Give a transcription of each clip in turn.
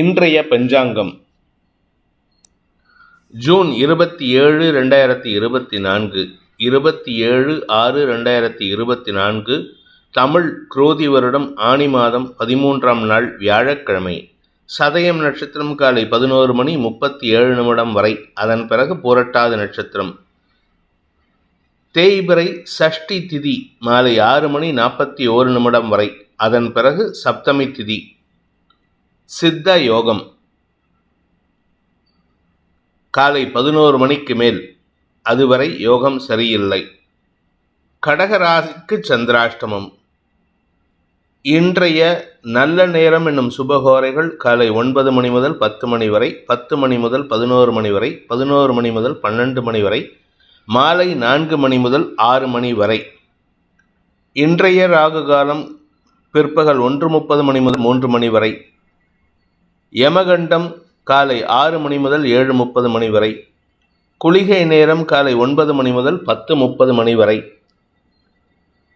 இன்றைய பஞ்சாங்கம். ஜூன் இருபத்தி ஏழு ரெண்டாயிரத்தி இருபத்தி நான்கு. இருபத்தி ஏழு ஆறு ரெண்டாயிரத்தி இருபத்தி நான்கு. தமிழ் குரோதி வருடம் ஆனி மாதம் பதிமூன்றாம் நாள் வியாழக்கிழமை. சதயம் நட்சத்திரம் காலை பதினோரு மணி முப்பத்தி ஏழு நிமிடம் வரை அதன் பிறகு புரட்டாத நட்சத்திரம். தேய்பிறை சஷ்டி திதி மாலை ஆறு மணி நாற்பத்தி ஓரு நிமிடம் வரை அதன் பிறகு சப்தமி திதி. சித்த யோகம் காலை பதினோரு மணிக்கு மேல் அதுவரை யோகம் சரியில்லை. கடகராசிக்கு சந்திராஷ்டமம். இன்றைய நல்ல நேரம் என்னும் சுபகோரைகள் காலை ஒன்பது மணி முதல் பத்து மணி வரை பத்து மணி முதல் பதினோரு மணி வரை பதினோரு மணி முதல் பன்னெண்டு மணி வரை மாலை நான்கு மணி முதல் ஆறு மணி வரை. இன்றைய ராகு காலம் பிற்பகல் ஒன்று முப்பது மணி முதல் மூன்று மணி வரை. யமகண்டம் காலை ஆறு மணி முதல் ஏழு முப்பது மணி வரை குளிகை நேரம் காலை ஒன்பது மணி முதல் பத்து முப்பது மணி வரை.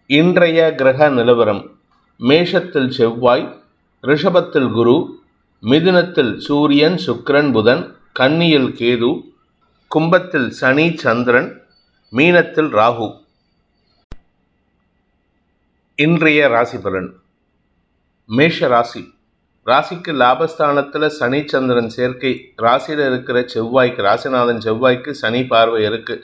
இன்றைய கிரக நிலவரம் மேஷத்தில் செவ்வாய் ரிஷபத்தில் குரு மிதுனத்தில் சூரியன் சுக்கிரன் புதன் கன்னியில் கேது கும்பத்தில் சனி சந்திரன் மீனத்தில் ராகு. இன்றைய ராசி பலன் மேஷ ராசி. ராசிக்கு லாபஸ்தானத்தில் சனி சந்திரன் சேர்க்கை. ராசியில் இருக்கிற செவ்வாய்க்கு ராசிநாதன் செவ்வாய்க்கு சனி பார்வை இருக்குது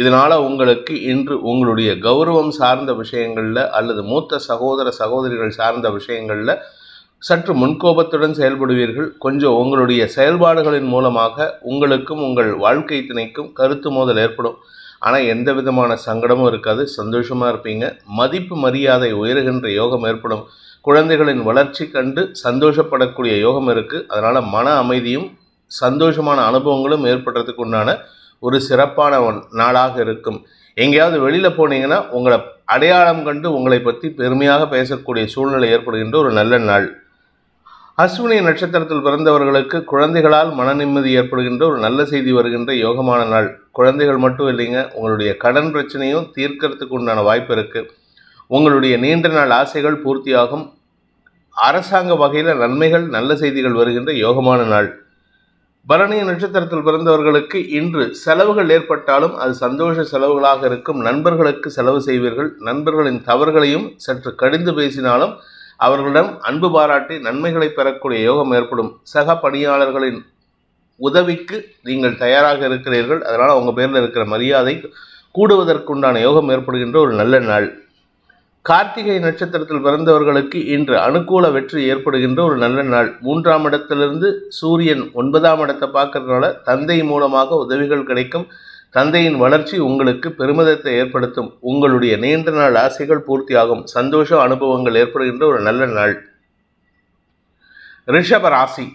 இதனால் உங்களுக்கு இன்று உங்களுடைய கௌரவம் சார்ந்த விஷயங்களில் அல்லது மூத்த சகோதர சகோதரிகள் சார்ந்த விஷயங்களில் சற்று முன்கோபத்துடன் செயல்படுவீர்கள். கொஞ்சம் உங்களுடைய செயல்பாடுகளின் மூலமாக உங்களுக்கும் உங்கள் வாழ்க்கை துணைக்கும் கருத்து மோதல் ஏற்படும். ஆனால் எந்த விதமான சங்கடமும் இருக்காது. சந்தோஷமாக இருப்பீங்க. மதிப்பு மரியாதை உயர்கின்ற யோகம் ஏற்படும். குழந்தைகளின் வளர்ச்சி கண்டு சந்தோஷப்படக்கூடிய யோகம் இருக்குது அதனால் மன அமைதியும் சந்தோஷமான அனுபவங்களும் ஏற்படுறதுக்கு உண்டான ஒரு சிறப்பான நாளாக இருக்கும். எங்கேயாவது வெளியில் போனீங்கன்னா உங்களை அடையாளம் கண்டு உங்களை பற்றி பெருமையாக பேசக்கூடிய சூழ்நிலை ஏற்படுகின்ற ஒரு நல்ல நாள். அஸ்வினி நட்சத்திரத்தில் பிறந்தவர்களுக்கு குழந்தைகளால் மன நிம்மதி ஏற்படுகின்ற ஒரு நல்ல செய்தி வருகின்ற யோகமான நாள். குழந்தைகள் மட்டும் இல்லைங்க உங்களுடைய கடன் பிரச்சனையும் தீர்க்கறதுக்கு உண்டான வாய்ப்பு இருக்குது உங்களுடைய நீண்ட நாள் ஆசைகள் பூர்த்தியாகும். அரசாங்க வகையில் நன்மைகள் நல்ல செய்திகள் வருகின்ற யோகமான நாள். பரணி நட்சத்திரத்தில் பிறந்தவர்களுக்கு இன்று செலவுகள் ஏற்பட்டாலும் அது சந்தோஷ செலவுகளாக இருக்கும். நண்பர்களுக்கு செலவு செய்வீர்கள். நண்பர்களின் தவறுகளையும் சற்று கடிந்து பேசினாலும் அவர்களிடம் அன்பு பாராட்டி நன்மைகளை பெறக்கூடிய யோகம் ஏற்படும். சக பணியாளர்களின் உதவிக்கு நீங்கள் தயாராக இருக்கிறீர்கள். அதனால் அவங்க பேரில் இருக்கிற மரியாதை கூடுவதற்குண்டான யோகம் ஏற்படுகின்ற ஒரு நல்ல நாள். கார்த்திகை நட்சத்திரத்தில் பிறந்தவர்களுக்கு இன்று அனுகூல வெற்றி ஏற்படுகின்ற ஒரு நல்ல நாள். மூன்றாம் இடத்திலிருந்து சூரியன் ஒன்பதாம் இடத்தை பார்க்கறதுனால தந்தை மூலமாக உதவிகள் கிடைக்கும். தந்தையின் வளர்ச்சி உங்களுக்கு பெருமிதத்தை ஏற்படுத்தும். உங்களுடைய நீண்ட நாள் ஆசைகள் பூர்த்தியாகும். சந்தோஷ அனுபவங்கள் ஏற்படுகின்ற ஒரு நல்ல நாள். ரிஷப ராசி.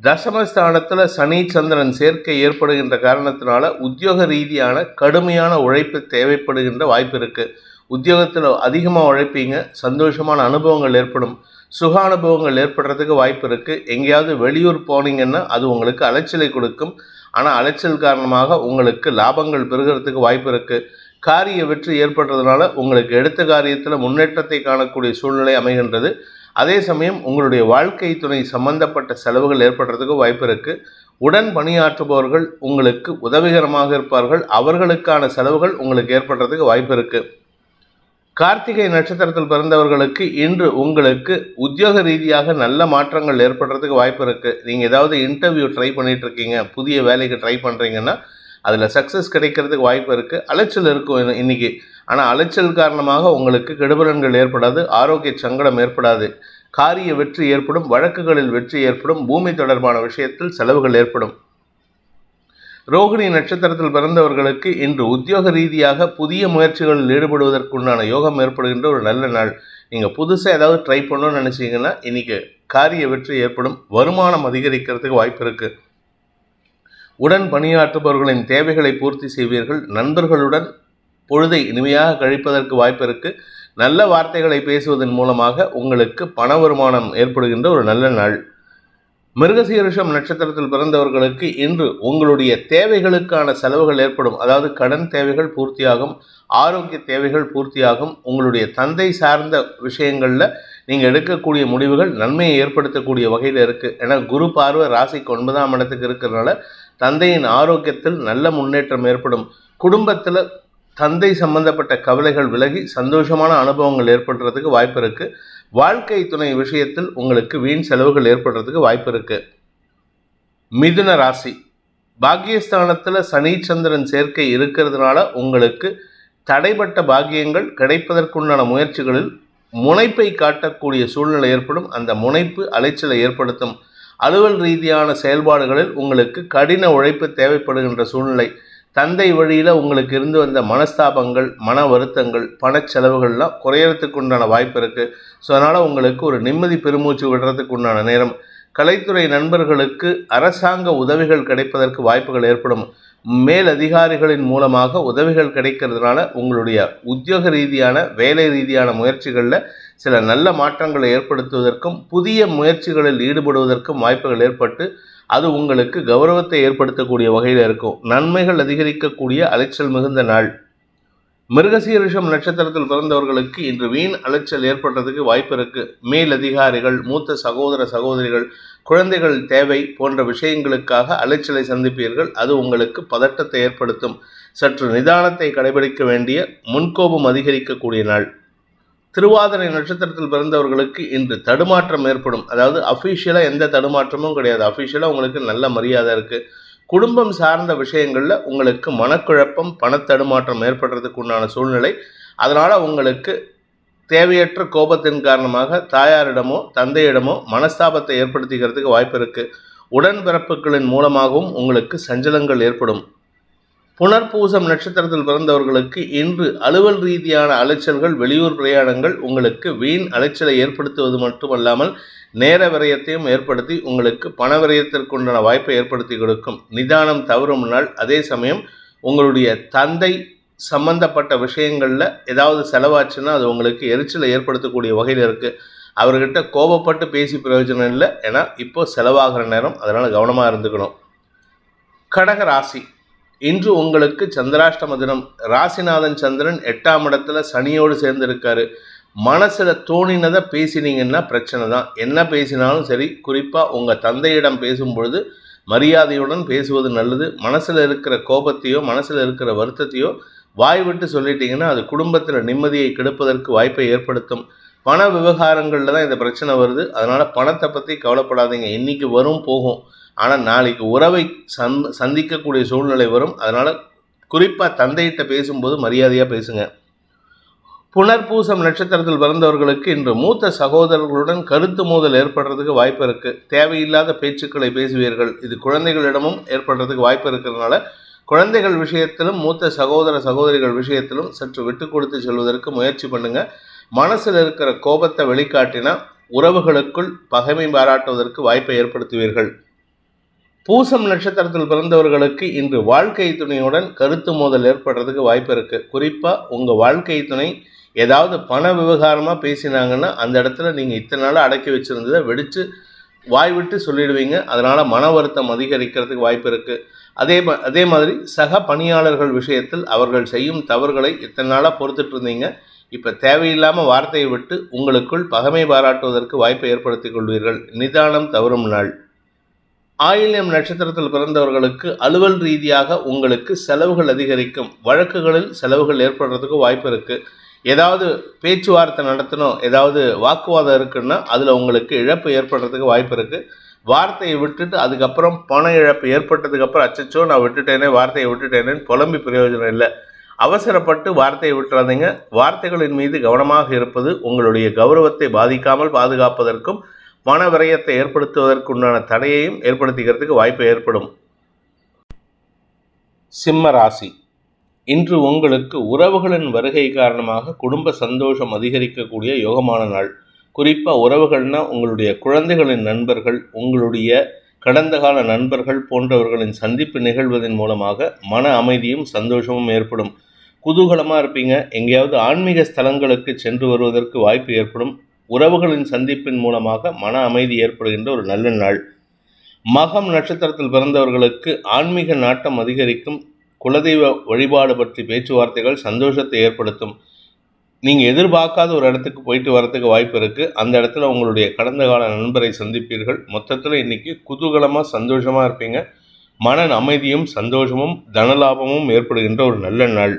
தசமஸ்தானத்தில் சனி சந்திரன் சேர்க்கை ஏற்படுகின்ற காரணத்தினால உத்தியோக ரீதியான கடுமையான உழைப்பு தேவைப்படுகின்ற வாய்ப்பு இருக்குது உத்தியோகத்தில் அதிகமாக உழைப்பீங்க சந்தோஷமான அனுபவங்கள் ஏற்படும். சுக அனுபவங்கள் ஏற்படுறதுக்கு வாய்ப்பு இருக்குது எங்கேயாவது வெளியூர் போனீங்கன்னா அது உங்களுக்கு அலைச்சலை கொடுக்கும். ஆனால் அலைச்சல் காரணமாக உங்களுக்கு லாபங்கள் பெறுகிறதுக்கு வாய்ப்பு இருக்குது காரிய வெற்றி ஏற்படுறதுனால உங்களுக்கு எடுத்த காரியத்தில் முன்னேற்றத்தை காணக்கூடிய சூழ்நிலை அமைகின்றது. அதே சமயம் உங்களுடைய வாழ்க்கை துணை சம்பந்தப்பட்ட செலவுகள் ஏற்படுறதுக்கு வாய்ப்பு இருக்குது உடன் பணியாற்றுபவர்கள் உங்களுக்கு உதவிகரமாக இருப்பார்கள். அவர்களுக்கான செலவுகள் உங்களுக்கு ஏற்படுறதுக்கு வாய்ப்பு இருக்குது கார்த்திகை நட்சத்திரத்தில் பிறந்தவர்களுக்கு இன்று உங்களுக்கு உத்தியோக ரீதியாக நல்ல மாற்றங்கள் ஏற்படுறதுக்கு வாய்ப்பு இருக்குது நீங்கள் ஏதாவது இன்டர்வியூ ட்ரை பண்ணிட்டு இருக்கீங்க புதிய வேலைக்கு ட்ரை பண்ணுறீங்கன்னா அதில் சக்ஸஸ் கிடைக்கிறதுக்கு வாய்ப்பு இருக்குது அலைச்சல் இருக்கும் இன்ன- இன்னைக்கு. ஆனால் அலைச்சல் காரணமாக உங்களுக்கு கெடுபலன்கள் ஏற்படாது ஆரோக்கிய சங்கடம் ஏற்படாது. காரிய வெற்றி ஏற்படும் வழக்குகளில் வெற்றி ஏற்படும் பூமி தொடர்பான விஷயத்தில் செலவுகள் ஏற்படும். ரோகிணி நட்சத்திரத்தில் பிறந்தவர்களுக்கு இன்று உத்தியோக ரீதியாக புதிய முயற்சிகளில் ஈடுபடுவதற்குண்டான யோகம் ஏற்படுகின்ற ஒரு நல்ல நாள். நீங்கள் புதுசாக ஏதாவது ட்ரை பண்ணணும்னு நினச்சிங்கன்னா இன்னைக்கு காரிய வெற்றி ஏற்படும். வருமானம் அதிகரிக்கிறதுக்கு வாய்ப்பு இருக்குது உடன் பணியாற்றுபவர்களின் தேவைகளை பூர்த்தி செய்வீர்கள். நண்பர்களுடன் பொழுதை இனிமையாக கழிப்பதற்கு வாய்ப்பு இருக்குது நல்ல வார்த்தைகளை பேசுவதன் மூலமாக உங்களுக்கு பண வருமானம் ஏற்படுகின்ற ஒரு நல்ல நாள். மிருகசீரிஷம் நட்சத்திரத்தில் பிறந்தவர்களுக்கு இன்று உங்களுடைய தேவைகளுக்கான செலவுகள் ஏற்படும். அதாவது கடன் தேவைகள் பூர்த்தியாகும் ஆரோக்கிய தேவைகள் பூர்த்தியாகும். உங்களுடைய தந்தை சார்ந்த விஷயங்களில் நீங்கள் எடுக்கக்கூடிய முடிவுகள் நன்மையை ஏற்படுத்தக்கூடிய வகையில் இருக்குது ஏன்னா குரு பார்வை ராசிக்கு ஒன்பதாம் இடத்துக்கு இருக்கிறதுனால தந்தையின் ஆரோக்கியத்தில் நல்ல முன்னேற்றம் ஏற்படும். குடும்பத்தில் தந்தை சம்பந்தப்பட்ட கவலைகள் விலகி சந்தோஷமான அனுபவங்கள் ஏற்படுறதுக்கு வாய்ப்பு இருக்குது வாழ்க்கை துணை விஷயத்தில் உங்களுக்கு வீண் செலவுகள் ஏற்படுறதுக்கு வாய்ப்பு இருக்குது மிதுன ராசி. பாக்கியஸ்தானத்தில் சனிச்சந்திரன் சேர்க்கை இருக்கிறதுனால உங்களுக்கு தடைப்பட்ட பாக்கியங்கள் கிடைப்பதற்குண்டான முயற்சிகளில் முனைப்பை காட்டக்கூடிய சூழ்நிலை ஏற்படும். அந்த முனைப்பு அலைச்சலை ஏற்படுத்தும். அலுவல் ரீதியான செயல்பாடுகளில் உங்களுக்கு கடின உழைப்பு தேவைப்படுகின்ற சூழ்நிலை. தந்தை வழியில் உங்களுக்கு இருந்து வந்த மனஸ்தாபங்கள் மன வருத்தங்கள் பணச்செலவுகள்லாம் குறையறதுக்கு உண்டான வாய்ப்பு இருக்குது ஸோ அதனால் உங்களுக்கு ஒரு நிம்மதி பெருமூச்சு விடுறதுக்கு உண்டான நேரம். கலைத்துறை நண்பர்களுக்கு அரசாங்க உதவிகள் கிடைப்பதற்கு வாய்ப்புகள் ஏற்படும். மேல் அதிகாரிகளின் மூலமாக உதவிகள் கிடைக்கிறதுனால உங்களுடைய உத்தியோக ரீதியான வேலை ரீதியான முயற்சிகளில் சில நல்ல மாற்றங்களை ஏற்படுத்துவதற்கும் புதிய முயற்சிகளில் ஈடுபடுவதற்கும் வாய்ப்புகள் ஏற்பட்டு அது உங்களுக்கு கௌரவத்தை ஏற்படுத்தக்கூடிய வகையில் இருக்கும். நன்மைகள் அதிகரிக்கக்கூடிய அலைச்சல் மிகுந்த நாள். மிருகசீரிஷம் நட்சத்திரத்தில் பிறந்தவர்களுக்கு இன்று வீண் அலைச்சல் ஏற்படுறதுக்கு வாய்ப்பு இருக்கு. மேல் அதிகாரிகள் மூத்த சகோதர சகோதரிகள் குழந்தைகள் தேவை போன்ற விஷயங்களுக்காக அலைச்சலை சந்திப்பீர்கள். அது உங்களுக்கு பதட்டத்தை ஏற்படுத்தும். சற்று நிதானத்தை கடைபிடிக்க வேண்டிய முன்கோபம் அதிகரிக்கக்கூடிய நாள். திருவாதிரை நட்சத்திரத்தில் பிறந்தவர்களுக்கு இன்று தடுமாற்றம் ஏற்படும். அதாவது அஃபீஷியலாக எந்த தடுமாற்றமும் கிடையாது. அஃபீஷியலாக உங்களுக்கு நல்ல மரியாதை இருக்குது குடும்பம் சார்ந்த விஷயங்களில் உங்களுக்கு மனக்குழப்பம் பணத்தடுமாற்றம் ஏற்படுறதுக்கு உண்டான சூழ்நிலை. அதனால் உங்களுக்கு தேவையற்ற கோபத்தின் காரணமாக தாயாரிடமோ தந்தையிடமோ மனஸ்தாபத்தை ஏற்படுத்திக்கிறதுக்கு வாய்ப்பு இருக்குது உடன்பிறப்புகளின் மூலமாகவும் உங்களுக்கு சஞ்சலங்கள் ஏற்படும். புனர்பூசம் நட்சத்திரத்தில் பிறந்தவர்களுக்கு இன்று அலுவல் ரீதியான அலைச்சல்கள் வெளியூர் பிரயாணங்கள் உங்களுக்கு வீண் அலைச்சலை ஏற்படுத்துவது மட்டுமல்லாமல் நேர விரயத்தையும் ஏற்படுத்தி உங்களுக்கு பண விரயத்திற்குண்டான வாய்ப்பை ஏற்படுத்தி கொடுக்கும். நிதானம் தவறும் நாள் அதே சமயம் உங்களுடைய தந்தை சம்பந்தப்பட்ட விஷயங்களில் ஏதாவது செலவாச்சுன்னா அது உங்களுக்கு எரிச்சலை ஏற்படுத்தக்கூடிய வகையில் இருக்குது அவர்கிட்ட கோபப்பட்டு பேசி பிரயோஜனம் இல்லை. ஏன்னா இப்போ செலவாகிற நேரம் அதனால் கவனமாக இருந்துக்கணும். கடக ராசி. இன்று உங்களுக்கு சந்திராஷ்டம தினம். ராசிநாதன் சந்திரன் எட்டாம் இடத்துல சனியோடு சேர்ந்துருக்காரு. மனசில் தோணினதை பேசினீங்கன்னா பிரச்சனை தான். என்ன பேசினாலும் சரி குறிப்பாக உங்கள் தந்தையிடம் பேசும்பொழுது மரியாதையுடன் பேசுவது நல்லது. மனசில் இருக்கிற கோபத்தையோ மனசில் இருக்கிற வருத்தத்தையோ வாய் விட்டு சொல்லிட்டீங்கன்னா அது குடும்பத்தில் நிம்மதியை கெடுப்பதற்கு வாய்ப்பை ஏற்படுத்தும். பண விவகாரங்களில் தான் இந்த பிரச்சனை வருது. அதனால் பணத்தை பற்றி கவலைப்படாதீங்க. இன்றைக்கி வரும் போகும். ஆனால் நாளைக்கு உறவை சந் சந்திக்கக்கூடிய சூழ்நிலை வரும். அதனால் குறிப்பாக தந்தையிட்ட பேசும்போது மரியாதையாக பேசுங்க. புனர்பூசம் நட்சத்திரத்தில் பிறந்தவர்களுக்கு இன்று மூத்த சகோதரர்களுடன் கருத்து மோதல் ஏற்படுறதுக்கு வாய்ப்பு இருக்குது தேவையில்லாத பேச்சுக்களை பேசுவீர்கள். இது குழந்தைகளிடமும் ஏற்படுறதுக்கு வாய்ப்பு இருக்கிறதுனால குழந்தைகள் விஷயத்திலும் மூத்த சகோதர சகோதரிகள் விஷயத்திலும் சற்று விட்டு கொடுத்து செல்வதற்கு முயற்சி பண்ணுங்கள் மனசில் இருக்கிற கோபத்தை வெளிக்காட்டினா உறவுகளுக்குள் பகைமை பாராட்டுவதற்கு வாய்ப்பை ஏற்படுத்துவீர்கள். பூசம் நட்சத்திரத்தில் பிறந்தவர்களுக்கு இன்று வாழ்க்கை துணையுடன் கருத்து மோதல் ஏற்படுறதுக்கு வாய்ப்பு இருக்குது குறிப்பாக உங்கள் வாழ்க்கை துணை ஏதாவது பண விவகாரமாக பேசினாங்கன்னா அந்த இடத்துல நீங்கள் இத்தனை நாளாக அடக்கி வச்சுருந்ததை வெடித்து வாய் விட்டு சொல்லிடுவீங்க. அதனால் மன வருத்தம் அதிகரிக்கிறதுக்கு வாய்ப்பு இருக்குது அதே அதே மாதிரி சக பணியாளர்கள் விஷயத்தில் அவர்கள் செய்யும் தவறுகளை இத்தனை நாளாக பொறுத்துட்டு இருந்தீங்க. இப்போ தேவையில்லாமல் வார்த்தையை விட்டு உங்களுக்குள் பகமை பாராட்டுவதற்கு வாய்ப்பை ஏற்படுத்திக் கொள்வீர்கள். நிதானம் தவறும் நாள். ஆயில்யம் நட்சத்திரத்தில் பிறந்தவர்களுக்கு அலுவல் ரீதியாக உங்களுக்கு செலவுகள் அதிகரிக்கும். வழக்குகளில் செலவுகள் ஏற்படுறதுக்கு வாய்ப்பு இருக்குது ஏதாவது பேச்சுவார்த்தை நடத்தணும் ஏதாவது வாக்குவாதம் இருக்குன்னா அதில் உங்களுக்கு இழப்பு ஏற்படுறதுக்கு வாய்ப்பு இருக்குது வார்த்தையை விட்டுட்டு அதுக்கப்புறம் பண இழப்பு ஏற்பட்டதுக்கப்புறம் அச்சச்சோ நான் விட்டுட்டேனே வார்த்தையை விட்டுட்டேனேன்னு புலம்பி பிரயோஜனம் இல்லை. அவசரப்பட்டு வார்த்தையை விட்டுறாதீங்க. வார்த்தைகளின் மீது கவனமாக இருப்பது உங்களுடைய கௌரவத்தை பாதிக்காமல் பாதுகாப்பதற்கும் மன விரயத்தை ஏற்படுத்துவதற்குண்டான தடையையும் ஏற்படுத்திக்கிறதுக்கு வாய்ப்பு ஏற்படும். சிம்ம ராசி. இன்று உங்களுக்கு உறவுகளின் வருகை காரணமாக குடும்ப சந்தோஷம் அதிகரிக்கக்கூடிய யோகமான நாள். குறிப்பாக உறவுகள்னா உங்களுடைய குழந்தைகளின் நண்பர்கள் உங்களுடைய கடந்த கால நண்பர்கள் போன்றவர்களின் சந்திப்பு நிகழ்வதன் மூலமாக மன அமைதியும் சந்தோஷமும் ஏற்படும். குதூகலமாக இருப்பீங்க. எங்கேயாவது ஆன்மீக ஸ்தலங்களுக்கு சென்று வருவதற்கு வாய்ப்பு ஏற்படும். உறவுகளின் சந்திப்பின் மூலமாக மன அமைதி ஏற்படுகின்ற ஒரு நல்ல நாள். மகம் நட்சத்திரத்தில் பிறந்தவர்களுக்கு ஆன்மீக நாட்டம் அதிகரிக்கும். குலதெய்வ வழிபாடு பற்றி பேச்சுவார்த்தைகள் சந்தோஷத்தை ஏற்படுத்தும். நீங்கள் எதிர்பார்க்காத ஒரு இடத்துக்கு போயிட்டு வரதுக்கு வாய்ப்பு இருக்குது அந்த இடத்துல உங்களுடைய கடந்த கால நண்பரை சந்திப்பீர்கள். மொத்தத்தில் இன்னைக்கு குதூகலமாக சந்தோஷமாக இருப்பீங்க. மன அமைதியும் சந்தோஷமும் தனலாபமும் ஏற்படுகின்ற ஒரு நல்ல நாள்.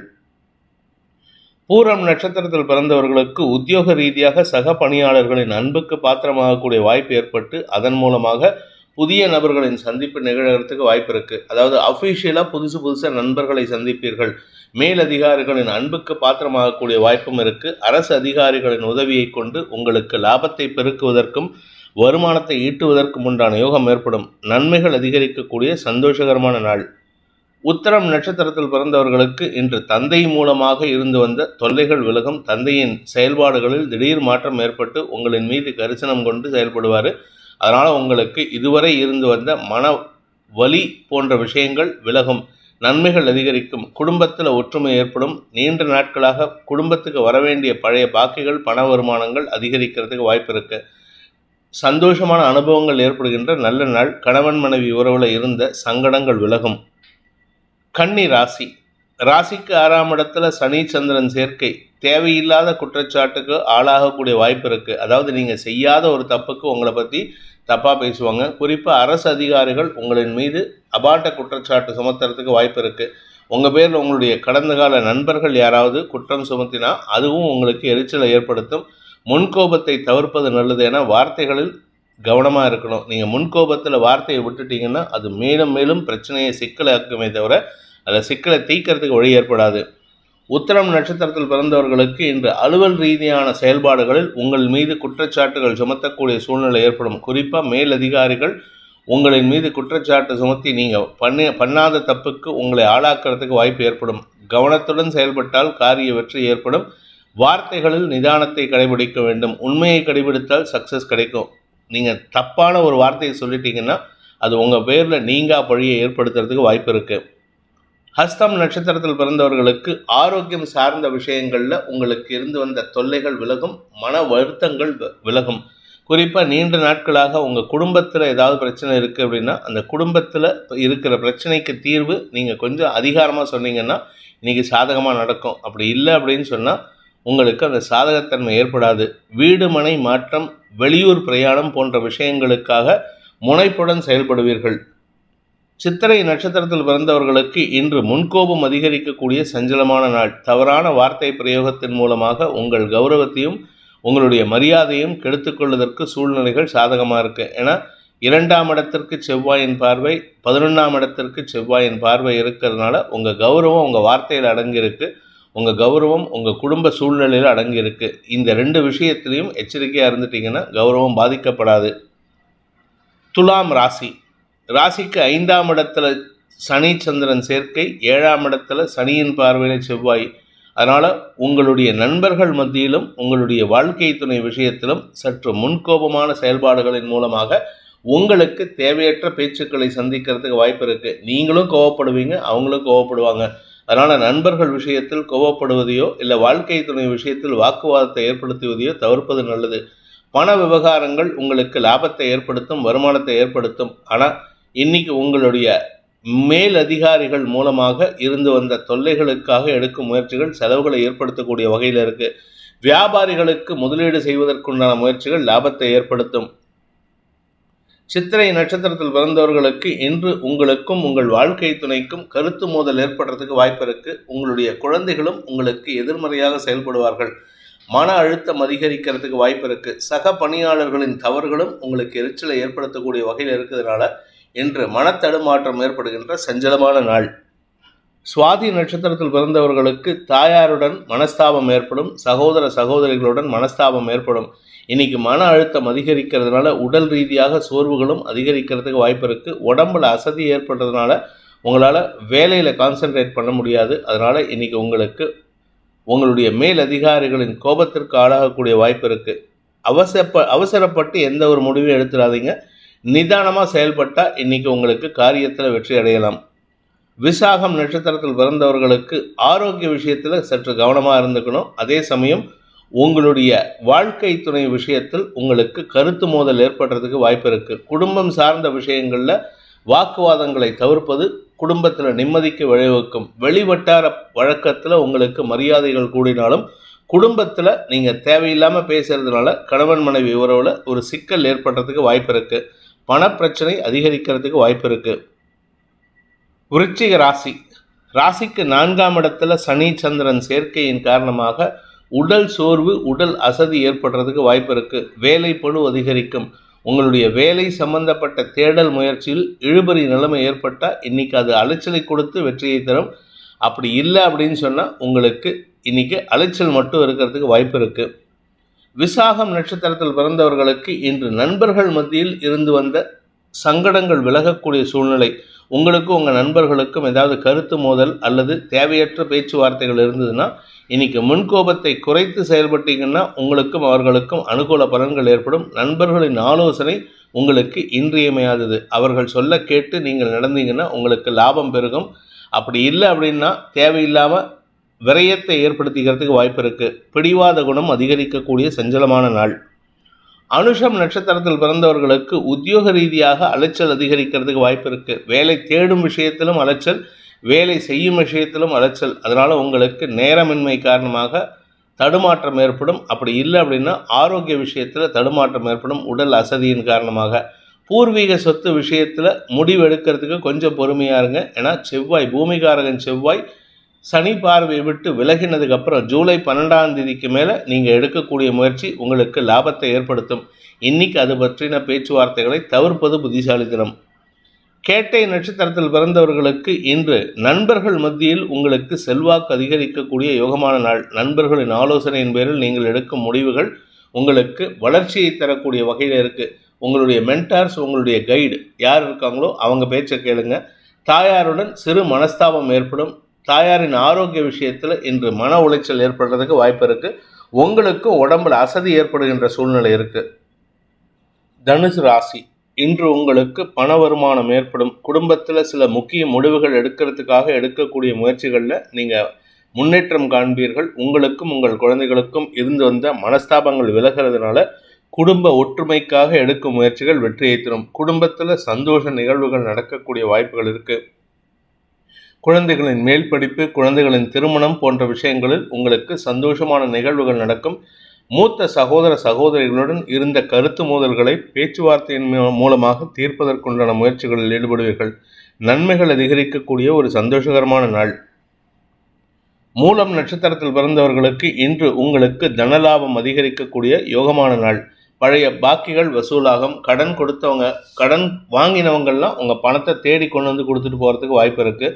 பூரம் நட்சத்திரத்தில் பிறந்தவர்களுக்கு உத்தியோக ரீதியாக சக பணியாளர்களின் அன்புக்கு பாத்திரமாகக்கூடிய வாய்ப்பு ஏற்பட்டு அதன் மூலமாக புதிய நபர்களின் சந்திப்பு நிகழறதுக்கு வாய்ப்பு இருக்கு. அதாவது அஃபிஷியலாக புதுசு புதுசாக நண்பர்களை சந்திப்பீர்கள். மேல் அதிகாரிகளின் அன்புக்கு பாத்திரமாகக்கூடிய வாய்ப்பும் இருக்கு. அரசு அதிகாரிகளின் உதவியை கொண்டு உங்களுக்கு லாபத்தை பெருக்குவதற்கும் வருமானத்தை ஈட்டுவதற்கும் உண்டான யோகம் ஏற்படும். நன்மைகள் அதிகரிக்கக்கூடிய சந்தோஷகரமான நாள். உத்தரம் நட்சத்திரத்தில் பிறந்தவர்களுக்கு இன்று தந்தை மூலமாக இருந்து வந்த தொல்லைகள் விலகும். தந்தையின் செயல்பாடுகளில் திடீர் மாற்றம் ஏற்பட்டு உங்களின் மீது கரிசனம் கொண்டு செயல்படுவார். அதனால் உங்களுக்கு இதுவரை இருந்து வந்த மன வலி போன்ற விஷயங்கள் விலகும். நன்மைகள் அதிகரிக்கும். குடும்பத்தில் ஒற்றுமை ஏற்படும். நீண்ட நாட்களாக குடும்பத்துக்கு வரவேண்டிய பழைய பாக்கிகள் பண வருமானங்கள் அதிகரிக்கிறதுக்கு வாய்ப்பு இருக்கு. சந்தோஷமான அனுபவங்கள் ஏற்படுகின்ற நல்ல நாள். கணவன் மனைவி உறவில் இருந்த சங்கடங்கள் விலகும். கன்னி ராசி. ராசிக்கு ஆறாம் இடத்துல சனி சந்திரன் சேர்க்கை. தேவையில்லாத குற்றச்சாட்டுக்கு ஆளாகக்கூடிய வாய்ப்பு இருக்குது அதாவது நீங்கள் செய்யாத ஒரு தப்புக்கு உங்களை பற்றி தப்பாக பேசுவாங்க. குறிப்பாக அரசு அதிகாரிகள் உங்களின் மீது அபாட்ட குற்றச்சாட்டு சுமத்துறதுக்கு வாய்ப்பு இருக்குது உங்கள் பேரில் உங்களுடைய கடந்த கால நண்பர்கள் யாராவது குற்றம் சுமத்தினா அதுவும் உங்களுக்கு எரிச்சலை ஏற்படுத்தும். முன்கோபத்தை தவிர்ப்பது நல்லது என வார்த்தைகளில் கவனமாக இருக்கணும். நீங்கள் முன்கோபத்தில் வார்த்தையை விட்டுட்டீங்கன்னா அது மேலும் மேலும் பிரச்சனையை சிக்கலாக்குமே தவிர அதில் சிக்கலை தீக்கிறதுக்கு வழி ஏற்படாது. உத்தரம் நட்சத்திரத்தில் பிறந்தவர்களுக்கு இன்று அலுவல் ரீதியான செயல்பாடுகளில் உங்கள் மீது குற்றச்சாட்டுகள் சுமத்தக்கூடிய சூழ்நிலை ஏற்படும். குறிப்பாக மேல் அதிகாரிகள் உங்களின் மீது குற்றச்சாட்டு சுமத்தி நீங்கள் பண்ணி பண்ணாத தப்புக்கு உங்களை ஆளாக்கிறதுக்கு வாய்ப்பு ஏற்படும். கவனத்துடன் செயல்பட்டால் காரிய வெற்றி ஏற்படும். வார்த்தைகளில் நிதானத்தை கடைபிடிக்க வேண்டும். உண்மையை கடைபிடித்தால் சக்ஸஸ் கிடைக்கும். நீங்கள் தப்பான ஒரு வார்த்தையை சொல்லிட்டீங்கன்னா அது உங்கள் பேரில் நீங்கா பழியை ஏற்படுத்துறதுக்கு வாய்ப்பு இருக்குது ஹஸ்தம் நட்சத்திரத்தில் பிறந்தவர்களுக்கு ஆரோக்கியம் சார்ந்த விஷயங்களில் உங்களுக்கு இருந்து வந்த தொல்லைகள் விலகும் மன வருத்தங்கள் விலகும். குறிப்பாக நீண்ட நாட்களாக உங்கள் குடும்பத்தில் ஏதாவது பிரச்சனை இருக்குது அப்படின்னா அந்த குடும்பத்தில் இருக்கிற பிரச்சனைக்கு தீர்வு நீங்கள் கொஞ்சம் அதிகாரமாக சொன்னீங்கன்னா இன்றைக்கி சாதகமாக நடக்கும். அப்படி இல்லை அப்படின்னு சொன்னால் உங்களுக்கு அந்த சாதகத்தன்மை ஏற்படாது. வீடு மனை மாற்றம் வெளியூர் பிரயாணம் போன்ற விஷயங்களுக்காக முனைப்புடன் செயல்படுவீர்கள். சித்திரை நட்சத்திரத்தில் பிறந்தவர்களுக்கு இன்று முன்கோபம் அதிகரிக்கக்கூடிய சஞ்சலமான நாள். தவறான வார்த்தை பிரயோகத்தின் மூலமாக உங்கள் கௌரவத்தையும் உங்களுடைய மரியாதையும் கெடுத்துக்கொள்வதற்கு சூழ்நிலைகள் சாதகமாக இருக்கு. ஏன்னா இரண்டாம் இடத்திற்கு செவ்வாயின் பார்வை பதினொன்றாம் இடத்திற்கு செவ்வாயின் பார்வை இருக்கிறதுனால உங்கள் கௌரவம் உங்கள் வார்த்தையில் அடங்கியிருக்கு. உங்கள் கௌரவம் உங்கள் குடும்ப சூழ்நிலையில் அடங்கியிருக்கு. இந்த ரெண்டு விஷயத்திலையும் எச்சரிக்கையாக இருந்துட்டீங்கன்னா கௌரவம் பாதிக்கப்படாது. துலாம் ராசி. ராசிக்கு ஐந்தாம் இடத்துல சனி சந்திரன் சேர்க்கை ஏழாம் இடத்துல சனியின் பார்வையில் செவ்வாய். அதனால் உங்களுடைய நண்பர்கள் மத்தியிலும் உங்களுடைய வாழ்க்கை துணை விஷயத்திலும் சற்று முன்கோபமான செயல்பாடுகளின் மூலமாக உங்களுக்கு தேவையற்ற பேச்சுக்களை சந்திக்கிறதுக்கு வாய்ப்பு இருக்குது நீங்களும் கோவப்படுவீங்க அவங்களும் கோவப்படுவாங்க. அதனால் நண்பர்கள் விஷயத்தில் கோவப்படுவதையோ இல்லை வாழ்க்கை துணை விஷயத்தில் வாக்குவாதத்தை ஏற்படுத்துவதையோ தவிர்ப்பது நல்லது. பண விவகாரங்கள் உங்களுக்கு லாபத்தை ஏற்படுத்தும் வருமானத்தை ஏற்படுத்தும். ஆனால் இன்னைக்கு உங்களுடைய மேல் அதிகாரிகள் மூலமாக இருந்து வந்த தொல்லைகளுக்காக எடுக்கும் முயற்சிகள் செலவுகளை ஏற்படுத்தக்கூடிய வகையில் இருக்கு. வியாபாரிகளுக்கு முதலீடு செய்வதற்குண்டான முயற்சிகள் லாபத்தை ஏற்படுத்தும். சித்திரை நட்சத்திரத்தில் பிறந்தவர்களுக்கு இன்று உங்களுக்கும் உங்கள் வாழ்க்கை துணைக்கும் கருத்து மோதல் ஏற்படுறதுக்கு வாய்ப்பு இருக்கு. உங்களுடைய குழந்தைகளும் உங்களுக்கு எதிர்மறையாக செயல்படுவார்கள். மன அழுத்தம் அதிகரிக்கிறதுக்கு வாய்ப்பு இருக்கு. சக பணியாளர்களின் தவறுகளும் உங்களுக்கு எரிச்சலை ஏற்படுத்தக்கூடிய வகையில் இருக்கிறதுனால இன்று மனத்தடுமாற்றம் ஏற்படுகின்ற சஞ்சலமான நாள். சுவாதி நட்சத்திரத்தில் பிறந்தவர்களுக்கு தாயாருடன் மனஸ்தாபம் ஏற்படும் சகோதர சகோதரிகளுடன் மனஸ்தாபம் ஏற்படும். இன்னைக்கு மன அழுத்தம் அதிகரிக்கிறதுனால உடல் ரீதியாக சோர்வுகளும் அதிகரிக்கிறதுக்கு வாய்ப்பு இருக்குது உடம்புல அசதி ஏற்படுறதுனால உங்களால் வேலையில் கான்சென்ட்ரேட் பண்ண முடியாது. அதனால் இன்னைக்கு உங்களுக்கு உங்களுடைய மேல் அதிகாரிகளின் கோபத்திற்கு ஆளாகக்கூடிய வாய்ப்பு இருக்குது அவசரப்ப அவசரப்பட்டு எந்த ஒரு முடிவும் எடுத்துடாதீங்க. நிதானமாக செயல்பட்டால் இன்னைக்கு உங்களுக்கு காரியத்தில் வெற்றி அடையலாம். விசாகம் நட்சத்திரத்தில் பிறந்தவர்களுக்கு ஆரோக்கிய விஷயத்தில் சற்று கவனமாக இருந்துக்கணும். அதே சமயம் உங்களுடைய வாழ்க்கை துணை விஷயத்தில் உங்களுக்கு கருத்து மோதல் ஏற்படுறதுக்கு வாய்ப்பு இருக்குது குடும்பம் சார்ந்த விஷயங்களில் வாக்குவாதங்களை தவிர்ப்பது குடும்பத்தில் நிம்மதிக்கு விளைவிக்கும் வெளிவட்டார வழக்கத்தில் உங்களுக்கு மரியாதைகள் கூடினாலும் குடும்பத்தில் நீங்கள் தேவையில்லாமல் பேசுகிறதுனால கணவன் மனைவி உறவில் ஒரு சிக்கல் ஏற்படுறதுக்கு வாய்ப்பு இருக்குது பணப்பிரச்சனை அதிகரிக்கிறதுக்கு வாய்ப்பு இருக்குது விருச்சிக ராசி. ராசிக்கு நான்காம் இடத்துல சனி சந்திரன் சேர்க்கையின் காரணமாக உடல் சோர்வு உடல் அசதி ஏற்படுறதுக்கு வாய்ப்பு இருக்குது வேலை பழு அதிகரிக்கும். உங்களுடைய வேலை சம்பந்தப்பட்ட தேடல் முயற்சியில் இழுபறி நிலைமை ஏற்பட்டால் இன்னைக்கு அது அலைச்சலை கொடுத்து வெற்றியை தரும். அப்படி இல்லை அப்படின்னு சொன்னால் உங்களுக்கு இன்னைக்கு அலைச்சல் மட்டும் இருக்கிறதுக்கு வாய்ப்பு இருக்குது விசாகம் நட்சத்திரத்தில் பிறந்தவர்களுக்கு இன்று நண்பர்கள் மத்தியில் இருந்து வந்த சங்கடங்கள் விலகக்கூடிய சூழ்நிலை. உங்களுக்கும் உங்கள் நண்பர்களுக்கும் ஏதாவது கருத்து மோதல் அல்லது தேவையற்ற பேச்சுவார்த்தைகள் இருந்ததுன்னா இன்னைக்கு முன்கோபத்தை குறைத்து செயல்பட்டீங்கன்னா உங்களுக்கும் அவர்களுக்கும் அனுகூல பலன்கள் ஏற்படும். நண்பர்களின் ஆலோசனை உங்களுக்கு இன்றியமையாதது. அவர்கள் சொல்ல கேட்டு நீங்கள் நடந்தீங்கன்னா உங்களுக்கு லாபம் பெருகும். அப்படி இல்லை அப்படின்னா தேவையில்லாமல் விரயத்தை ஏற்படுத்திக்கிறதுக்கு வாய்ப்பு இருக்குது பிடிவாத குணம் அதிகரிக்கக்கூடிய சஞ்சலமான நாள். அனுஷம் நட்சத்திரத்தில் பிறந்தவர்களுக்கு உத்தியோக ரீதியாக அலைச்சல் அதிகரிக்கிறதுக்கு வாய்ப்பு இருக்குது வேலை தேடும் விஷயத்திலும் அலைச்சல் வேலை செய்யும் விஷயத்திலும் அலைச்சல். அதனால் உங்களுக்கு நேரமின்மை காரணமாக தடுமாற்றம் ஏற்படும். அப்படி இல்லை அப்படின்னா ஆரோக்கிய விஷயத்தில் தடுமாற்றம் ஏற்படும். உடல் அசதியின் காரணமாக. பூர்வீக சொத்து விஷயத்தில் முடிவு எடுக்கிறதுக்கு கொஞ்சம் பொறுமையாக இருங்க. ஏன்னா செவ்வாய் பூமிகாரகன் செவ்வாய் சனி பார்வையை விட்டு விலகினதுக்கு அப்புறம் ஜூலை பன்னெண்டாம் தேதிக்கு மேலே நீங்கள் எடுக்கக்கூடிய முயற்சி உங்களுக்கு லாபத்தை ஏற்படுத்தும். இன்னைக்கு அது பற்றின பேச்சுவார்த்தைகளை தவிர்ப்பது புத்திசாலித்தனம் கேட்டை நட்சத்திரத்தில் பிறந்தவர்களுக்கு இன்று நண்பர்கள் மத்தியில் உங்களுக்கு செல்வாக்கு அதிகரிக்கக்கூடிய யோகமான நாள். நண்பர்களின் ஆலோசனையின் பேரில் நீங்கள் எடுக்கும் முடிவுகள் உங்களுக்கு வளர்ச்சியை தரக்கூடிய வகையில் இருக்குது உங்களுடைய மென்டார்ஸ் உங்களுடைய கைடு யார் இருக்காங்களோ அவங்க பேச்சை கேளுங்க. தாயாருடன் சிறு மனஸ்தாபம் ஏற்படும். தாயாரின் ஆரோக்கிய விஷயத்தில் இன்று மன உளைச்சல் ஏற்படுறதுக்கு வாய்ப்பு இருக்குது உங்களுக்கும் உடம்புல அசதி ஏற்படுகின்ற சூழ்நிலை இருக்குது தனுசு ராசி இன்று உங்களுக்கு பண வருமானம் ஏற்படும். குடும்பத்தில் சில முக்கிய முடிவுகள் எடுக்கிறதுக்காக எடுக்கக்கூடிய முயற்சிகளில் நீங்கள் முன்னேற்றம் காண்பீர்கள். உங்களுக்கும் உங்கள் குழந்தைகளுக்கும் இருந்து வந்த மனஸ்தாபங்கள் விலகிறதுனால குடும்ப ஒற்றுமைக்காக எடுக்கும் முயற்சிகள் வெற்றியை தரும். குடும்பத்தில் சந்தோஷ நிகழ்வுகள் நடக்கக்கூடிய வாய்ப்புகள் இருக்குது குழந்தைகளின் மேல் படிப்பு குழந்தைகளின் திருமணம் போன்ற விஷயங்களில் உங்களுக்கு சந்தோஷமான நிகழ்வுகள் நடக்கும். மூத்த சகோதர சகோதரிகளுடன் இருந்த கருத்து மோதல்களை பேச்சுவார்த்தையின் மூலமாக தீர்ப்பதற்குண்டான முயற்சிகளில் ஈடுபடுவீர்கள். நன்மைகள் அதிகரிக்கக்கூடிய ஒரு சந்தோஷகரமான நாள். மூலம் நட்சத்திரத்தில் பிறந்தவர்களுக்கு இன்று உங்களுக்கு தனலாபம் அதிகரிக்கக்கூடிய யோகமான நாள். பழைய பாக்கிகள் வசூலாகும் கடன் கொடுத்தவங்க கடன் வாங்கினவங்கள்லாம் உங்கள் பணத்தை தேடி கொண்டு வந்து கொடுத்துட்டு போகிறதுக்கு வாய்ப்பு இருக்குது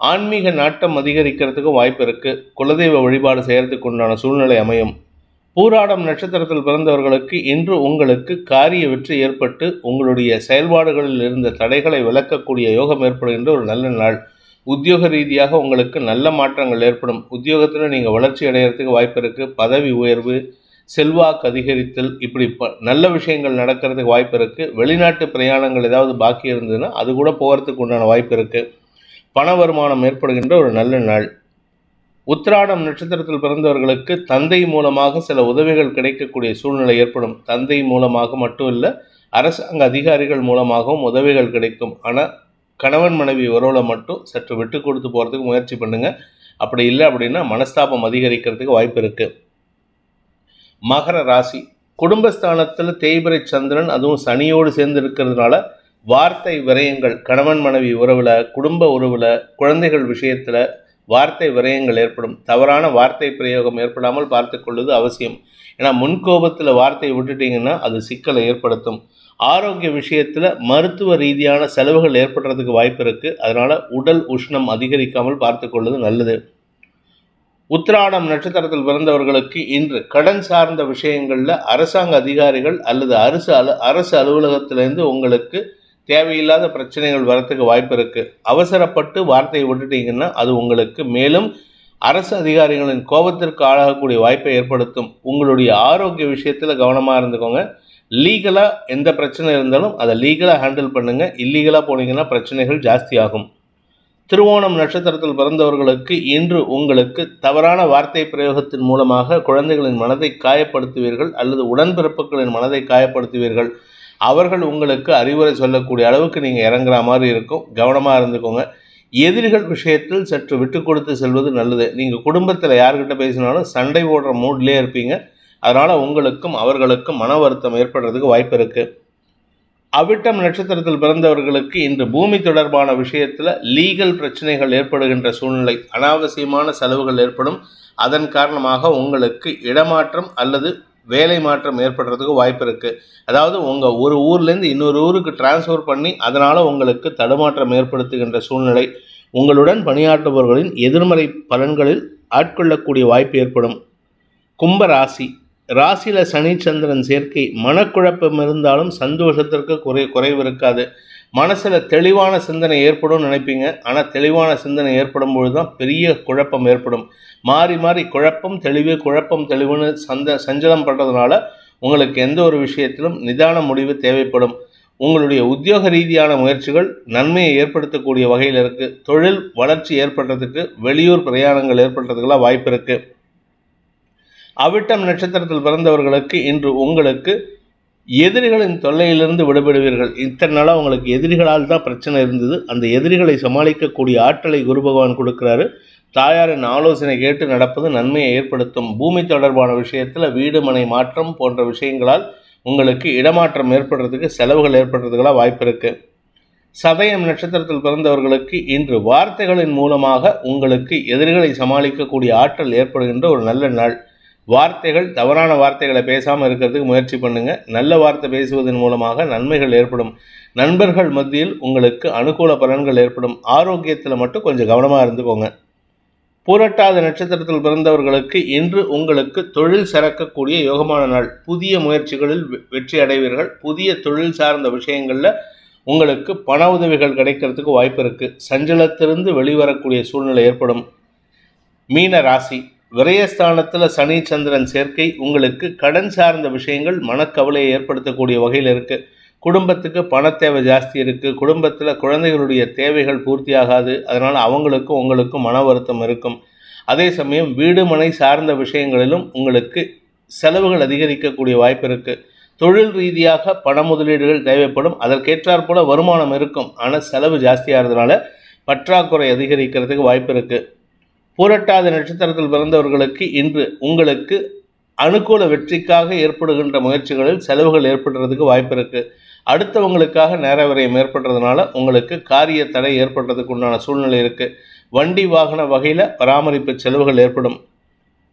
ஆன்மீக நாட்டம் அதிகரிக்கிறதுக்கு வாய்ப்பு இருக்குது குலதெய்வ வழிபாடு செய்கிறதுக்கு உண்டான சூழ்நிலை அமையும். பூராடம் நட்சத்திரத்தில் பிறந்தவர்களுக்கு இன்று உங்களுக்கு காரிய வெற்றி ஏற்பட்டு உங்களுடைய செயல்பாடுகளில் இருந்த தடைகளை விளக்கக்கூடிய யோகம் ஏற்படுகின்ற ஒரு நல்ல நாள். உத்தியோக ரீதியாக உங்களுக்கு நல்ல மாற்றங்கள் ஏற்படும். உத்தியோகத்தில் நீங்கள் வளர்ச்சி அடைகிறதுக்கு வாய்ப்பு இருக்குது பதவி உயர்வு செல்வாக்கு அதிகரித்தல் இப்படி ப நல்ல விஷயங்கள் நடக்கிறதுக்கு வாய்ப்பு இருக்குது வெளிநாட்டு பிரயாணங்கள் ஏதாவது பாக்கி இருந்ததுன்னா அது கூட போகிறதுக்கு உண்டான வாய்ப்பு இருக்குது பண வருமானம் ஏற்படுகின்ற ஒரு நல்ல நாள். உத்ராடம் நட்சத்திரத்தில் பிறந்தவர்களுக்கு தந்தை மூலமாக சில உதவிகள் கிடைக்கக்கூடிய சூழ்நிலை ஏற்படும். தந்தை மூலமாக மட்டும் இல்லை அரசாங்க அதிகாரிகள் மூலமாகவும் உதவிகள் கிடைக்கும். ஆனால் கணவன் மனைவி உறவில் மட்டும் சற்று விட்டு கொடுத்து போகிறதுக்கு முயற்சி பண்ணுங்கள் அப்படி இல்லை அப்படின்னா மனஸ்தாபம் அதிகரிக்கிறதுக்கு வாய்ப்பு இருக்குது மகர ராசி. குடும்பஸ்தானத்தில் தேய்பிரை சந்திரன் அதுவும் சனியோடு சேர்ந்து இருக்கிறதுனால வார்த்தை விரயங்கள் கணவன் மனைவி உறவில் குடும்ப உறவில் குழந்தைகள் விஷயத்தில் வார்த்தை விரயங்கள் ஏற்படும். தவறான வார்த்தை பிரயோகம் ஏற்படாமல் பார்த்துக் கொள்வது அவசியம். ஏன்னா முன்கோபத்தில் வார்த்தையை விட்டுட்டீங்கன்னா அது சிக்கலை ஏற்படுத்தும். ஆரோக்கிய விஷயத்தில் மருத்துவ ரீதியான செலவுகள் ஏற்படுறதுக்கு வாய்ப்பு இருக்குது அதனால் உடல் உஷ்ணம் அதிகரிக்காமல் பார்த்துக்கொள்வது நல்லது. உத்திராடம் நட்சத்திரத்தில் பிறந்தவர்களுக்கு இன்று கடன் சார்ந்த விஷயங்களில் அரசாங்க அதிகாரிகள் அல்லது அரசு அலு அரசு அலுவலகத்திலேருந்து உங்களுக்கு தேவையில்லாத பிரச்சனைகள் வரத்துக்கு வாய்ப்பு இருக்குது அவசரப்பட்டு வார்த்தையை விட்டுட்டீங்கன்னா அது உங்களுக்கு மேலும் அரசு அதிகாரிகளின் கோபத்திற்கு ஆளாகக்கூடிய வாய்ப்பை ஏற்படுத்தும். உங்களுடைய ஆரோக்கிய விஷயத்தில் கவனமாக இருந்துக்கோங்க. லீகலாக எந்த பிரச்சனை இருந்தாலும் அதை லீகலாக ஹேண்டில் பண்ணுங்கள் இல்லீகலாக போனீங்கன்னா பிரச்சனைகள் ஜாஸ்தியாகும். திருவோணம் நட்சத்திரத்தில் பிறந்தவர்களுக்கு இன்று உங்களுக்கு தவறான வார்த்தை பிரயோகத்தின் மூலமாக குழந்தைகளின் மனதை காயப்படுத்துவீர்கள் அல்லது உடன்பிறப்புகளின் மனதை காயப்படுத்துவீர்கள். அவர்கள் உங்களுக்கு அறிவுரை சொல்லக்கூடிய அளவுக்கு நீங்கள் இறங்குற மாதிரி இருக்கும். கவனமாக இருந்துக்கோங்க. எதிரிகள் விஷயத்தில் சற்று விட்டு கொடுத்து செல்வது நல்லது. நீங்கள் குடும்பத்தில் யார்கிட்ட பேசினாலும் சண்டை போடுற மூட்லேயே இருப்பீங்க. அதனால் உங்களுக்கும் அவர்களுக்கும் மன வருத்தம் ஏற்படுறதுக்கு வாய்ப்பு இருக்குது அவிட்டம் நட்சத்திரத்தில் பிறந்தவர்களுக்கு இன்று பூமி தொடர்பான விஷயத்தில் லீகல் பிரச்சனைகள் ஏற்படுகின்ற சூழ்நிலை அனாவசியமான செலவுகள் ஏற்படும். அதன் காரணமாக உங்களுக்கு இடமாற்றம் அல்லது வேலை மாற்றம் ஏற்படுறதுக்கு வாய்ப்பு இருக்குது அதாவது உங்கள் ஒரு ஊர்லேருந்து இன்னொரு ஊருக்கு டிரான்ஸ்ஃபர் பண்ணி அதனால் உங்களுக்கு தடுமாற்றம் ஏற்படுத்துகின்ற சூழ்நிலை உங்களுடன் பணியாற்றுபவர்களின் எதிர்மறை பலன்களில் ஆட்கொள்ளக்கூடிய வாய்ப்பு ஏற்படும். கும்ப ராசி. ராசியில் சனி சந்திரன் சேர்க்கை மனக்குழப்பம் இருந்தாலும் சந்தோஷத்திற்கு குறை குறைவு இருக்காது. மனசில் தெளிவான சிந்தனை ஏற்படும் நினைப்பீங்க. ஆனால் தெளிவான சிந்தனை ஏற்படும் பொழுது தான் பெரிய குழப்பம் ஏற்படும். மாறி மாறி குழப்பம் தெளிவு குழப்பம் தெளிவுன்னு சந்த சஞ்சலம் பண்ணுறதுனால உங்களுக்கு எந்த ஒரு விஷயத்திலும் நிதான முடிவு தேவைப்படும். உங்களுடைய உத்தியோக ரீதியான முயற்சிகள் நன்மையை ஏற்படுத்தக்கூடிய வகையில் இருக்குது தொழில் வளர்ச்சி ஏற்படுறதுக்கு வெளியூர் பிரயாணங்கள் ஏற்படுறதுக்கெல்லாம் வாய்ப்பு இருக்குது அவிட்டம் நட்சத்திரத்தில் பிறந்தவர்களுக்கு இன்று உங்களுக்கு எதிரிகளின் தொல்லையிலிருந்து விடுபடுவீர்கள். இத்தனை நாளாக உங்களுக்கு எதிரிகளால் தான் பிரச்சனை இருந்தது. அந்த எதிரிகளை சமாளிக்கக்கூடிய ஆற்றலை குரு பகவான் கொடுக்குறாரு. தாயாரின் ஆலோசனை கேட்டு நடப்பது நன்மையை ஏற்படுத்தும். பூமி தொடர்பான விஷயத்தில் வீடு மனை மாற்றம் போன்ற விஷயங்களால் உங்களுக்கு இடமாற்றம் ஏற்படுறதுக்கு செலவுகள் ஏற்படுறதுக்கெல்லாம் வாய்ப்பு இருக்குது சதயம் நட்சத்திரத்தில் பிறந்தவர்களுக்கு இன்று வார்த்தைகளின் மூலமாக உங்களுக்கு எதிரிகளை சமாளிக்கக்கூடிய ஆற்றல் ஏற்படுகின்ற ஒரு நல்ல நாள். வார்த்தைகள் தவறான வார்த்தைகளை பேசாமல் இருக்கிறதுக்கு முயற்சி பண்ணுங்க. நல்ல வார்த்தை பேசுவதன் மூலமாக நன்மைகள் ஏற்படும். நண்பர்கள் மத்தியில் உங்களுக்கு அனுகூல பலன்கள் ஏற்படும். ஆரோக்கியத்தில் மட்டும் கொஞ்சம் கவனமாக இருந்துக்கோங்க. பூரட்டாத நட்சத்திரத்தில் பிறந்தவர்களுக்கு இன்று உங்களுக்கு தொழில் சிறக்கக்கூடிய யோகமான நாள். புதிய முயற்சிகளில் வெற்றி அடைவீர்கள். புதிய தொழில் சார்ந்த விஷயங்களில் உங்களுக்கு பண உதவிகள் கிடைக்கிறதுக்கு வாய்ப்பு இருக்குது சஞ்சலத்திலிருந்து வெளிவரக்கூடிய சூழ்நிலை ஏற்படும். மீன ராசி. விரயஸ்தானத்தில் சனி சந்திரன் சேர்க்கை உங்களுக்கு கடன் சார்ந்த விஷயங்கள் மனக்கவலையை ஏற்படுத்தக்கூடிய வகையில் இருக்குது குடும்பத்துக்கு பண தேவை ஜாஸ்தி இருக்குது குடும்பத்தில் குழந்தைகளுடைய தேவைகள் பூர்த்தியாகாது. அதனால் அவங்களுக்கும் உங்களுக்கும் மன வருத்தம் இருக்கும். அதே சமயம் வீடு மனை சார்ந்த விஷயங்களிலும் உங்களுக்கு செலவுகள் அதிகரிக்கக்கூடிய வாய்ப்பு இருக்குது தொழில் ரீதியாக பண முதலீடுகள் தேவைப்படும். அதற்கேற்றாற் போல வருமானம் இருக்கும். ஆனால் செலவு ஜாஸ்தியாகிறதுனால பற்றாக்குறை அதிகரிக்கிறதுக்கு வாய்ப்பு இருக்குது பூரட்டாதி நட்சத்திரத்தில் பிறந்தவர்களுக்கு இன்று உங்களுக்கு அனுகூல வெற்றிக்காக ஏற்படுகின்ற முயற்சிகளில் செலவுகள் ஏற்படுறதுக்கு வாய்ப்பு இருக்குது அடுத்தவங்களுக்காக நேர விரயம் ஏற்படுறதுனால உங்களுக்கு காரிய தடை ஏற்படுறதுக்கு உண்டான சூழ்நிலை இருக்குது வண்டி வாகன வகையில் பராமரிப்பு செலவுகள் ஏற்படும்.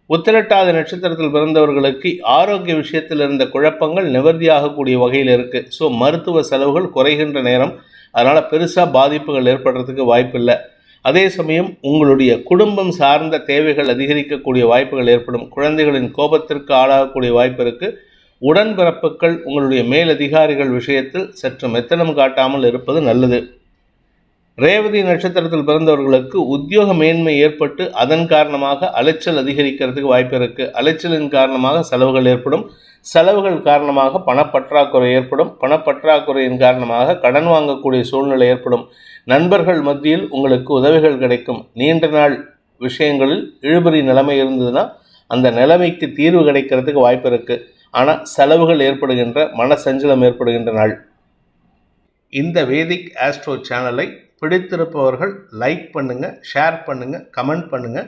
உத்திரட்டாத நட்சத்திரத்தில் பிறந்தவர்களுக்கு ஆரோக்கிய விஷயத்தில் இருந்த குழப்பங்கள் நிவர்த்தியாகக்கூடிய வகையில் இருக்குது ஸோ மருத்துவ செலவுகள் குறைகின்ற நேரம். அதனால் பெருசாக பாதிப்புகள் ஏற்படுறதுக்கு வாய்ப்பு இல்லை அதே சமயம் உங்களுடைய குடும்பம் சார்ந்த தேவைகள் அதிகரிக்கக்கூடிய வாய்ப்புகள் ஏற்படும். குழந்தைகளின் கோபத்திற்கு ஆளாகக்கூடிய வாய்ப்பு இருக்குது உடன்பிறப்புகள் உங்களுடைய மேலதிகாரிகள் விஷயத்தில் சற்று மெத்தனம் காட்டாமல் இருப்பது நல்லது. ரேவதி நட்சத்திரத்தில் பிறந்தவர்களுக்கு உத்தியோக மேன்மை ஏற்பட்டு அதன் காரணமாக அலைச்சல் அதிகரிக்கிறதுக்கு வாய்ப்பு இருக்குது அலைச்சலின் காரணமாக செலவுகள் ஏற்படும். செலவுகள் காரணமாக பணப்பற்றாக்குறை ஏற்படும். பணப்பற்றாக்குறையின் காரணமாக கடன் வாங்கக்கூடிய சூழ்நிலை ஏற்படும். நண்பர்கள் மத்தியில் உங்களுக்கு உதவிகள் கிடைக்கும். நீண்ட நாள் விஷயங்களில் இழுபறி நிலைமை இருந்ததுன்னா அந்த நிலைமைக்கு தீர்வு கிடைக்கிறதுக்கு வாய்ப்பு இருக்குது ஆனால் செலவுகள் ஏற்படுகின்ற மன சஞ்சலம் ஏற்படுகின்ற நாள். இந்த வேதிக் ஆஸ்ட்ரோ சேனலை பிடித்திருப்பவர்கள் லைக் பண்ணுங்கள் ஷேர் பண்ணுங்கள் கமெண்ட் பண்ணுங்கள்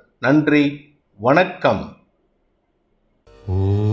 நன்றி வணக்கம். ஓ.